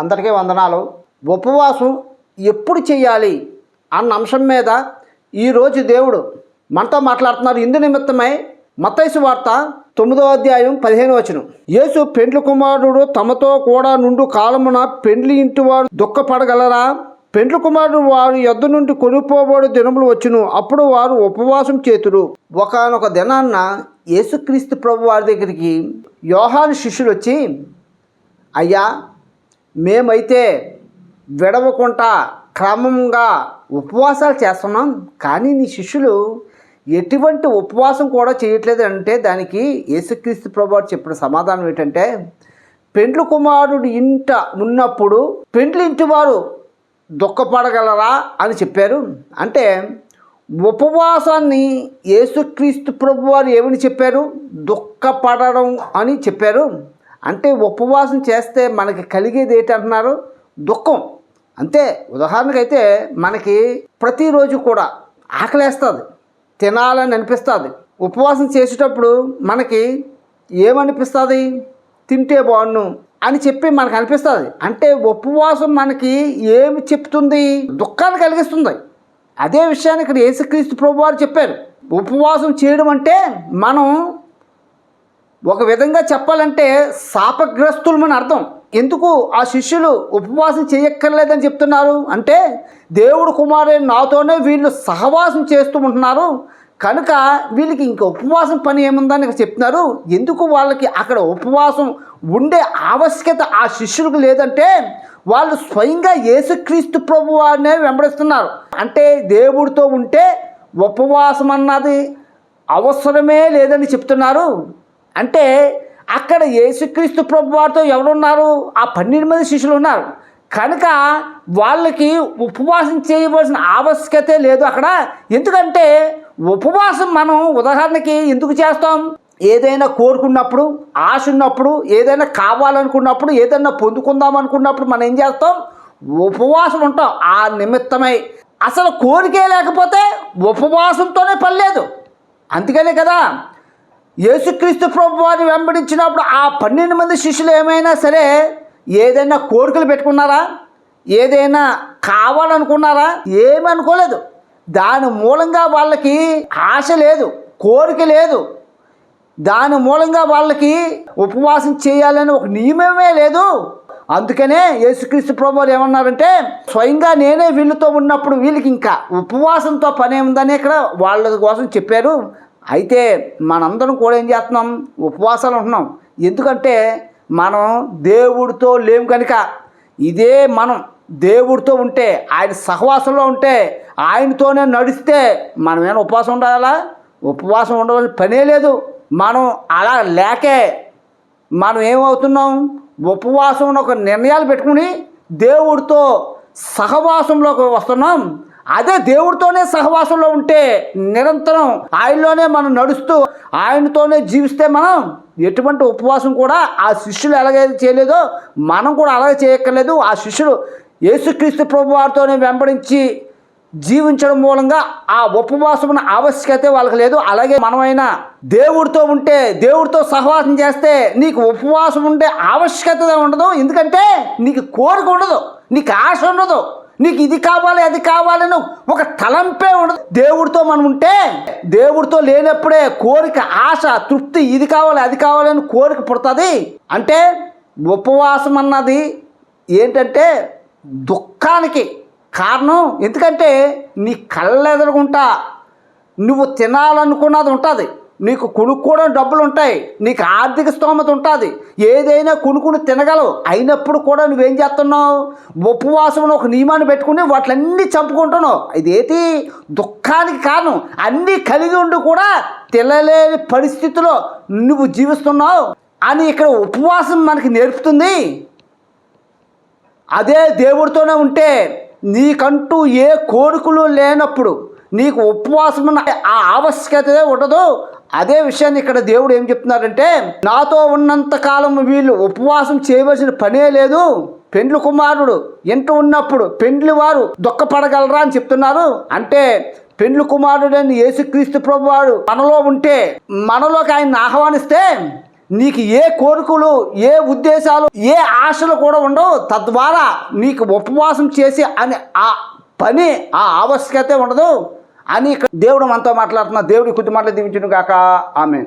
అందరికీ వందనాలు. ఉపవాసం ఎప్పుడు చేయాలి అన్న అంశం మీద ఈరోజు దేవుడు మనతో మాట్లాడుతున్నారు. ఇందు నిమిత్తమై మతైసు వార్త తొమ్మిదో అధ్యాయం పదిహేను వచనం. యేసు పెండ్లి కుమారుడు తమతో కూడా నుండు కాలమున పెండ్లి ఇంటి వారు దుఃఖపడగలరా? పెండ్లి కుమారుడు వారి యొద్ద నుండి కొనుక్కోబోడు దినములు వచ్చును. అప్పుడు వారు ఉపవాసం చేతురు. ఒకనొక దినాన్న యేసుక్రీస్తు ప్రభు వారి దగ్గరికి యోహాను శిష్యులు వచ్చి అయ్యా మేమైతే విడవకుండా క్రమంగా ఉపవాసాలు చేస్తున్నాం. కానీ నీ శిష్యులు ఎటువంటి ఉపవాసం కూడా చేయట్లేదు అంటే దానికి యేసుక్రీస్తు ప్రభు చెప్పిన సమాధానం ఏంటంటే పెండ్లు కుమారుడు ఇంట ఉన్నప్పుడు పెండ్లు ఇంటి వారు దుఃఖపడగలరా అని చెప్పారు. అంటే ఉపవాసాన్ని యేసుక్రీస్తు ప్రభు వారు ఏమని చెప్పారు? దుఃఖపడడం అని చెప్పారు. అంటే ఉపవాసం చేస్తే మనకి కలిగేది ఏంటి అంటున్నారు? దుఃఖం. అంతే. ఉదాహరణకైతే మనకి ప్రతిరోజు కూడా ఆకలేస్తుంది. తినాలని అనిపిస్తుంది. ఉపవాసం చేసేటప్పుడు మనకి ఏమనిపిస్తుంది? తింటే బాగుండు అని చెప్పి మనకు అనిపిస్తుంది. అంటే ఉపవాసం మనకి ఏమి చెప్తుంది? దుఃఖాన్ని కలిగిస్తుంది. అదే విషయాన్ని ఇక్కడ యేసుక్రీస్తు ప్రభు వారు చెప్పారు. ఉపవాసం చేయడం అంటే మనం ఒక విధంగా చెప్పాలంటే శాపగ్రస్తులమని అర్థం. ఎందుకు ఆ శిష్యులు ఉపవాసం చేయక్కర్లేదని చెప్తున్నారు? అంటే దేవుడు కుమారుడు నాతోనే వీళ్ళు సహవాసం చేస్తూ ఉంటున్నారు. కనుక వీళ్ళకి ఇంక ఉపవాసం పని ఏముందని ఇక్కడ చెప్తున్నారు. ఎందుకు వాళ్ళకి అక్కడ ఉపవాసం ఉండే ఆవశ్యకత ఆ శిష్యులకు లేదంటే వాళ్ళు స్వయంగా యేసుక్రీస్తు ప్రభు వారినే వెంబడిస్తున్నారు. అంటే దేవుడితో ఉంటే ఉపవాసం అన్నది అవసరమే లేదని చెప్తున్నారు. అంటే అక్కడ యేసుక్రీస్తు ప్రభు వారితో ఎవరున్నారు? ఆ పన్నెండు మంది శిష్యులు ఉన్నారు. కనుక వాళ్ళకి ఉపవాసం చేయవలసిన ఆవశ్యకతే లేదు అక్కడ. ఎందుకంటే ఉపవాసం మనం ఉదాహరణకి ఎందుకు చేస్తాం? ఏదైనా కోరుకున్నప్పుడు ఆశ ఉన్నప్పుడు ఏదైనా కావాలనుకున్నప్పుడు ఏదైనా పొందుకుందాం అనుకున్నప్పుడు మనం ఏం చేస్తాం? ఉపవాసం ఉంటాం. ఆ నిమిత్తమై. అసలు కోరికే లేకపోతే ఉపవాసంతోనే పని లేదు. అందుకనే కదా యేసుక్రీస్తు ప్రభు వారిని వెంబడించినప్పుడు ఆ పన్నెండు మంది శిష్యులు ఏమైనా సరే ఏదైనా కోరికలు పెట్టుకున్నారా? ఏదైనా కావాలనుకున్నారా? ఏమీ అనుకోలేదు దాని మూలంగా వాళ్ళకి ఆశ లేదు కోరిక లేదు. దాని మూలంగా వాళ్ళకి ఉపవాసం చేయాలని ఒక నియమమే లేదు. అందుకనే యేసుక్రీస్తు ప్రభు వారు ఏమన్నారంటే స్వయంగా నేనే వీళ్ళతో ఉన్నప్పుడు వీళ్ళకి ఇంకా ఉపవాసంతో పనే ఉందని ఇక్కడ వాళ్ళ కోసం చెప్పారు. అయితే మనందరం కూడా ఏం చేస్తున్నాం? ఉపవాసాలు ఉంటున్నాం. ఎందుకంటే మనం దేవుడితో లేము కనుక. ఇదే మనం దేవుడితో ఉంటే ఆయన సహవాసంలో ఉంటే ఆయనతోనే నడిస్తే మనమేమైనా ఉపవాసం ఉండాలా? ఉపవాసం ఉండవలసిన పనే లేదు. మనం అలా లేకే మనం ఏమవుతున్నాం? ఉపవాసం ఒక నిర్ణయాలు పెట్టుకుని దేవుడితో సహవాసంలోకి వస్తున్నాం. అదే దేవుడితోనే సహవాసంలో ఉంటే నిరంతరం ఆయనలోనే మనం నడుస్తూ ఆయనతోనే జీవిస్తే మనం ఎటువంటి ఉపవాసం కూడా ఆ శిష్యులు ఎలాగైతే చేయలేదో మనం కూడా అలాగే చేయక్కర్లేదు. ఆ శిష్యులు యేసుక్రీస్తు ప్రభు వారితోనే వెంబడించి జీవించడం మూలంగా ఆ ఉపవాసం ఆవశ్యకత వాళ్ళకి లేదు. అలాగే మనమైనా దేవుడితో ఉంటే దేవుడితో సహవాసం చేస్తే నీకు ఉపవాసం ఉండే ఆవశ్యకత ఉండదు. ఎందుకంటే నీకు కోరిక ఉండదు నీకు ఆశ ఉండదు. నీకు ఇది కావాలి అది కావాలని ఒక తలంపే ఉండదు. దేవుడితో మనం ఉంటే దేవుడితో లేనప్పుడే కోరిక ఆశ తృప్తి ఇది కావాలి అది కావాలని కోరిక పుడుతుంది. అంటే ఉపవాసం అన్నది ఏంటంటే దుఃఖానికి కారణం. ఎందుకంటే నీ కళ్ళెదరుగుంటా నువ్వు తినాలనుకున్నది ఉంటుంది. నీకు కొనుక్కోవడం డబ్బులు ఉంటాయి. నీకు ఆర్థిక స్తోమత ఉంటుంది. ఏదైనా కొనుక్కుని తినగలవు. అయినప్పుడు కూడా నువ్వేం చేస్తున్నావు? ఉపవాసం ఒక నియమాన్ని పెట్టుకుని వాటిలన్నీ చంపుకుంటున్నావు. ఇదేంటి? దుఃఖానికి కారణం. అన్నీ కలిగి ఉండి కూడా తినలేని పరిస్థితిలో నువ్వు జీవిస్తున్నావు అని ఇక్కడ ఉపవాసం మనకి నేర్పుతుంది. అదే దేవుడితోనే ఉంటే నీకంటూ ఏ కోరికలు లేనప్పుడు నీకు ఉపవాసం ఆ ఆవశ్యకత ఉండదు. అదే విషయాన్ని ఇక్కడ దేవుడు ఏం చెప్తున్నారంటే నాతో ఉన్నంత కాలం వీళ్ళు ఉపవాసం చేయవలసిన పనే లేదు. పెండ్లు కుమారుడు ఇంట ఉన్నప్పుడు పెండ్లి వారు దుఃఖపడగలరా? అని చెప్తున్నారు. అంటే పెండ్లు కుమారుడని యేసుక్రీస్తు ప్రభువాడు మనలో ఉంటే మనలోకి ఆయన ఆహ్వానిస్తే నీకు ఏ కోరికలు ఏ ఉద్దేశాలు ఏ ఆశలు కూడా ఉండవు. తద్వారా నీకు ఉపవాసం చేసి అని ఆ పని ఆ ఆవశ్యకత ఉండదు. అని దేవుడు మనతో మాట్లాడుతున్న దేవుడి కొద్ది మాటలు దీవించును కాక ఆమె